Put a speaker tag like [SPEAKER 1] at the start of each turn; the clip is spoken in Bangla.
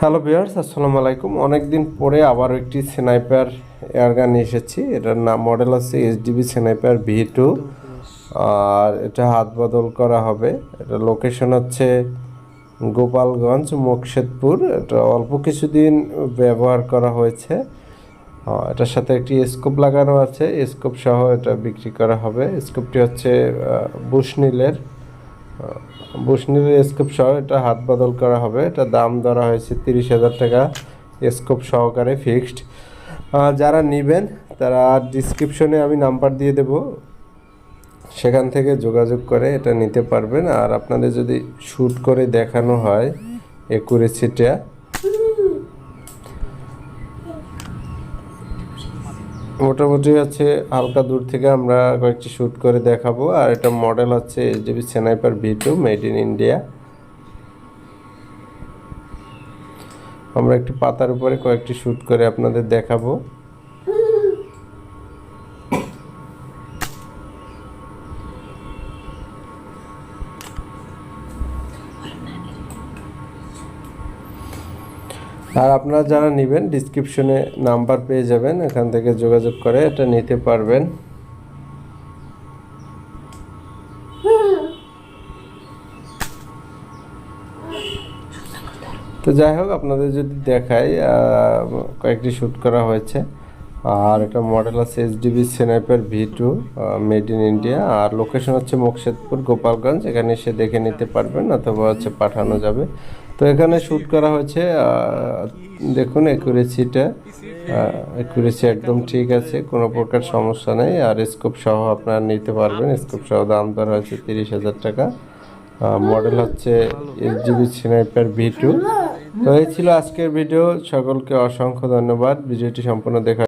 [SPEAKER 1] হ্যালো ভিউয়ার্স আসসালামু আলাইকুম। অনেকদিন পরে আবার একটি স্নাইপার এয়ারগান এসেছি। এটার নাম মডেল আছে এইচডিবি স্নাইপার ভি টু আর এটা হাত বদল করা হবে। এটা লোকেশন হচ্ছে গোপালগঞ্জ, মুকশেদপুর। এটা অল্প কিছুদিন ব্যবহার করা হয়েছে। এটার সাথে একটি স্কোপ লাগানো আছে। স্কোপ সহ এটা বিক্রি করা হবে। স্কোপটি হচ্ছে বুশনিলের বুশনির স্কোপ সহ এটা হাত বদল করা হবে। এটা দাম ধরা হয়েছে তিরিশ হাজার টাকা। স্কোপ সহকারে ফিক্সড যারা নেবেন, তারা ডিসক্রিপশনে আমি নাম্বার দিয়ে দেব। সেখান থেকে যোগাযোগ করে এটা নিতে পারবেন। আর আপনাদের যদি শ্যুট করে দেখানো হয় একুরেসিটা মোটামুটি হচ্ছে হালকা দূর থেকে আমরা কয়েকটি শ্যুট করে দেখাবো। আর এটা মডেল হচ্ছে HDB sniper V two made in India আমরা একটি পাতার উপরে কয়েকটি শ্যুট করে আপনাদের দেখাবো। আর আপনারা যারা নেবেন ডিসক্রিপশনে নাম্বার পেয়ে যাবেন, এখান থেকে যোগাযোগ করে এটা নিতে পারবেন। তো যাই হোক, আপনাদের যদি দেখাই কয়েকটি শ্যুট করা হয়েছে। আর এটা মডেল আছে HDB sniper V two made in India R location হচ্ছে মুকশেদপুর, গোপালগঞ্জ, এখানে এসে দেখে নিতে পারবেন অথবা হচ্ছে পাঠানো যাবে। তো এখানে শ্যুট করা হয়েছে দেখুন একুরেসিটা একুরেসি একদম ঠিক আছে, কোনো প্রকার সমস্যা নেই, আর স্কোপ সহ আপনারা নিতে পারবেন স্কোপ সহ দাম দর হয়েছে তিরিশ হাজার টাকা। মডেল হচ্ছে eight GB sniper V two তো এই ছিল আজকের ভিডিও সকলকে অসংখ্য ধন্যবাদ, ভিডিওটি সম্পূর্ণ দেখা